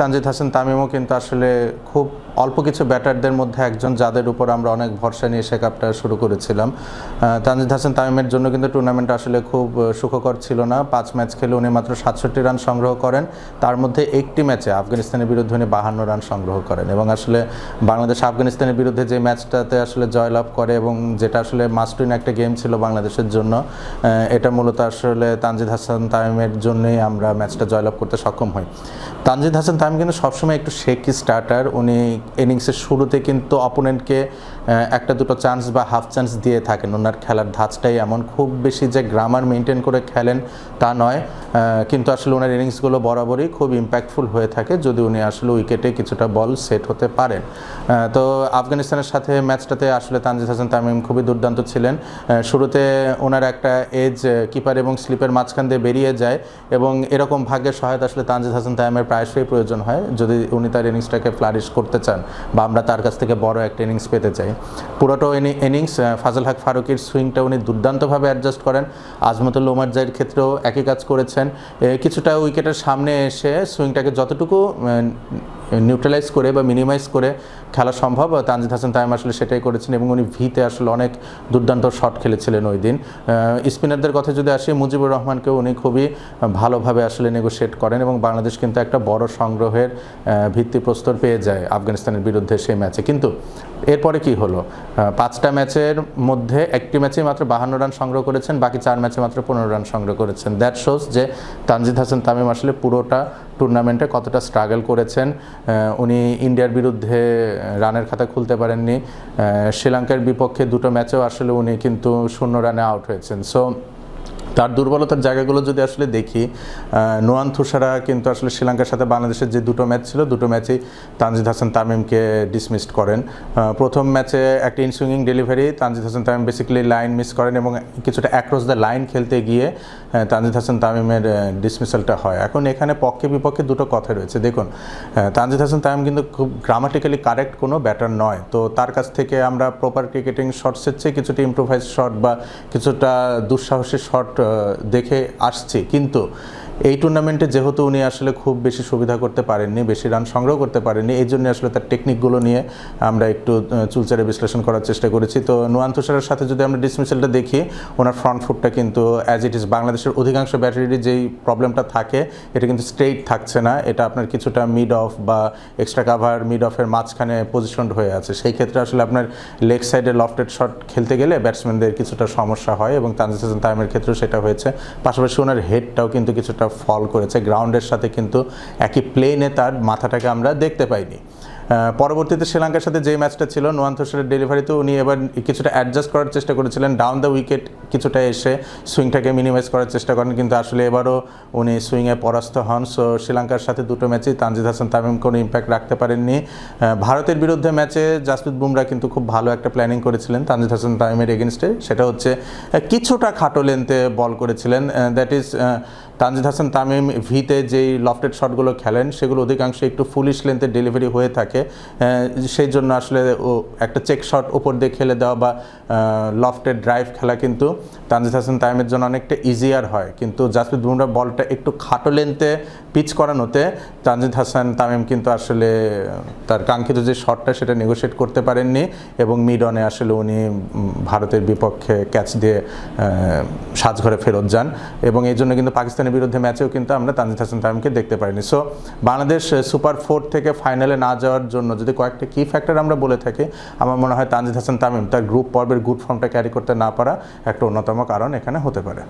তানজিদ হাসান তামিমও কিন্তু আসলে খুব অল্প কিছু ব্যাটারদের মধ্যে একজন যাদের উপর আমরা অনেক ভরসা নিয়ে সে কাপটা শুরু করেছিলাম। তানজিদ হাসান তামিমের জন্য কিন্তু টুর্নামেন্ট আসলে খুব সুখকর ছিল না। পাঁচ ম্যাচ খেলে উনি মাত্র সাতষট্টি রান সংগ্রহ করেন। তার মধ্যে একটি ম্যাচে আফগানিস্তানের বিরুদ্ধে উনি বাহান্ন রান সংগ্রহ করেন এবং আসলে বাংলাদেশ আফগানিস্তানের বিরুদ্ধে যে ম্যাচটাতে আসলে জয়লাভ করে এবং যেটা আসলে মাস্টুইন একটা গেম ছিল বাংলাদেশের জন্য এটা মূলত আসলে তানজিদ হাসান তামিমের জন্যই আমরা ম্যাচটা জয়লাভ করতে সক্ষম হই। তানজিদ হাসান তামিম কিন্তু সবসময় একটু শেকি স্টার্টার উনি ইনিংসের শুরুতে কিন্তু অপোনেন্টকে একটা দুটো চান্স বা হাফ চান্স দিয়ে থাকেন। ওনার খেলার ধাঁচটাই এমন। খুব বেশি যে গ্রামার মেনটেন করে খেলেন তা নয়। কিন্তু আসলে ওনার ইনিংসগুলো বরাবরই খুব ইম্প্যাক্টফুল হয়ে থাকে, যদি উনি আসলে উইকেটে কিছুটা বল সেট হতে পারেন। তো আফগানিস্তানের সাথে ম্যাচটাতে আসলে তানজিদ হাসান তামিম খুবই দুর্দান্ত ছিলেন। শুরুতে ওনার একটা এজ কিপার এবং স্লিপের মাঝখান দিয়ে বেরিয়ে যায় এবং এরকম ভাগ্যের সহায়তা আসলে তানজিদ হাসান তামিমের প্রায়শই প্রয়োজন হয় যদি উনি তার ইনিংসটাকে ফ্লারিশ করতে চান বা আমরা তার কাছ থেকে বড় একটা ইনিংস পেতে চাই। পুরোটা ইনিংস ফাজল হক ফারুকের সুইংটা উনি দুর্দান্তভাবে অ্যাডজাস্ট করেন। আজমতুল ওমার জাইয়ের ক্ষেত্রেও একই কাজ করেছেন। কিছুটা উইকেটের সামনে এসে সুইংটাকে যতটুকু নিউট্রালাইজ করে বা মিনিমাইজ করে খেলা সম্ভব। তানজিদ হাসান তাইম আসলে সেটাই করেছেন এবং উনি ভিতে আসলে অনেক দুর্দান্ত শট খেলেছিলেন ওই দিন। স্পিনারদের কথা যদি আসি, মুজিবুর রহমানকে উনি খুবই ভালোভাবে আসলে নেগোশিয়েট করেন এবং বাংলাদেশ কিন্তু একটা বড় সংগ্রহের ভিত্তিপ্রস্তর পেয়ে যায় আফগানিস্তানের বিরুদ্ধে সেই ম্যাচে। কিন্তু এরপরে কি হলো? পাঁচটা ম্যাচের মধ্যে একটি ম্যাচে মাত্র বাহান্ন রান সংগ্রহ করেছেন, বাকি চার ম্যাচে মাত্র পনেরো রান সংগ্রহ করেছেন। দ্যাট শোজ যে তানজিদ হাসান তামিম আসলে পুরোটা টুর্নামেন্টে কতটা স্ট্রাগল করেছেন উনি ইন্ডিয়ার বিরুদ্ধে রানের খাতা খুলতে পারেননি শ্রীলঙ্কার বিপক্ষে দুটো ম্যাচেও আসলে উনি কিন্তু শূন্য রানে আউট হয়েছেন। সো তার দুর্বলতার জায়গাগুলো যদি আসলে দেখি নোয়ান থুসারা কিন্তু আসলে শ্রীলঙ্কার সাথে বাংলাদেশের যে দুটো ম্যাচ ছিল, দুটো ম্যাচেই তানজিদ হাসান তামিমকে ডিসমিসড করেন। প্রথম ম্যাচে একটা inswinging delivery Tanzid Hasan Tamim basically line miss করেন এবং কিছুটা অ্যাক্রস দ্য লাইন খেলতে গিয়ে তানজিদ হাসান তামিমের ডিসমিসালটা হয়। এখন এখানে পক্ষে বিপক্ষে দুটো কথা রয়েছে। দেখুন তানজিদ হাসান তামিম কিন্তু খুব গ্রামাটিক্যালি কারেক্ট কোনো ব্যাটার নয়। তো তার কাছ থেকে আমরা প্রপার ক্রিকেটিং শটসের চেয়ে কিছুটা ইম্প্রোভাইজ শট বা কিছুটা দুঃসাহসী শট দেখে আসছে। কিন্তু এই টুর্নামেন্টে যেহেতু উনি আসলে খুব বেশি সুবিধা করতে পারেননি, বেশি রান সংগ্রহ করতে পারেননি, এই জন্য আসলে তার টেকনিকগুলো নিয়ে আমরা একটু চুলচারে বিশ্লেষণ করার চেষ্টা করেছি। তো নোয়ান তুষারের সাথে যদি আমরা ডিসমিসালটা দেখি, ওনার ফ্রন্ট ফুটটা কিন্তু অ্যাজ ইট ইজ বাংলাদেশের অধিকাংশ ব্যাটারির যেই প্রবলেমটা থাকে, এটা কিন্তু স্ট্রেইট থাকছে না। এটা আপনার কিছুটা মিড অফ বা এক্সট্রা কাভার মিড অফের মাঝখানে পজিশন হয়ে আছে। সেই ক্ষেত্রে আসলে আপনার লেগ সাইডে লফটেড শট খেলতে গেলে ব্যাটসম্যানদের কিছুটা সমস্যা হয় এবং তানজিদ হাসান তাইমের ক্ষেত্রেও সেটা হয়েছে। পাশাপাশি ওনার হেডটাও কিন্তু কিছুটা ফল করেছে। গ্রাউন্ডের সাথে কিন্তু একই প্লেনে তার মাথাটাকে আমরা দেখতে পাইনি। পরবর্তীতে শ্রীলঙ্কার সাথে যে ম্যাচটা ছিল, নোয়ান থোসের ডেলিভারিতে উনি এবার কিছুটা অ্যাডজাস্ট করার চেষ্টা করেছিলেন। ডাউন দ্য উইকেট কিছুটা এসে সুইংটাকে মিনিমাইজ করার চেষ্টা করেন, কিন্তু আসলে এবারও উনি সুইংয়ে পরাস্ত হন। সো শ্রীলঙ্কার সাথে দুটো ম্যাচেই তানজিদ হাসান তামিম কোনো ইম্প্যাক্ট রাখতে পারেননি। ভারতের বিরুদ্ধে ম্যাচে জাসপ্রীত বুমরা কিন্তু খুব ভালো একটা প্ল্যানিং করেছিলেন তানজিদ হাসান তামিমের এগেনস্টে সেটা হচ্ছে কিছুটা খাটো লেন্থে বল করেছিলেন। দ্যাট ইজ তানজিদ হাসান তামিম ভিতে যেই লফটেড শটগুলো খেলেন, সেগুলো অধিকাংশ একটু ফুলিশ লেন্থের ডেলিভারি হয়ে থাকে। আহ, সেই জন্য আসলে ও একটা চেক শট ওপর দিয়ে খেলে দেওয়া বা লফটেড ড্রাইভ খেলা কিন্তু তানজিদ হাসান তাইমের জন্য অনেকটা ইজিয়ার হয়। কিন্তু জাসপ্রীত বুমরা বলটা একটু খাটো লেন্থে পিচ করানোতে তানজিদ হাসান তামিম কিন্তু আসলে তার কাঙ্ক্ষিত যে শটটা সেটা নেগোশিয়েট করতে পারেননি এবং মিড অনে আসলে উনি ভারতের বিপক্ষে ক্যাচ দিয়ে সাজঘরে ফেরত যান এবং এই জন্য কিন্তু পাকিস্তানের বিরুদ্ধে ম্যাচেও কিন্তু আমরা তানজিদ হাসান তামিমকে দেখতে পারিনি। সো বাংলাদেশ সুপার ফোর থেকে ফাইনালে না যাওয়ার জন্য যদি কয়েকটা কি ফ্যাক্টর আমরা বলে থাকি, আমার মনে হয় তানজিদ হাসান তামিম তার গ্রুপ পর্বের গুড ফর্মটা ক্যারি করতে না পারা একটা অন্যতম কারণ এখানে হতে পারে।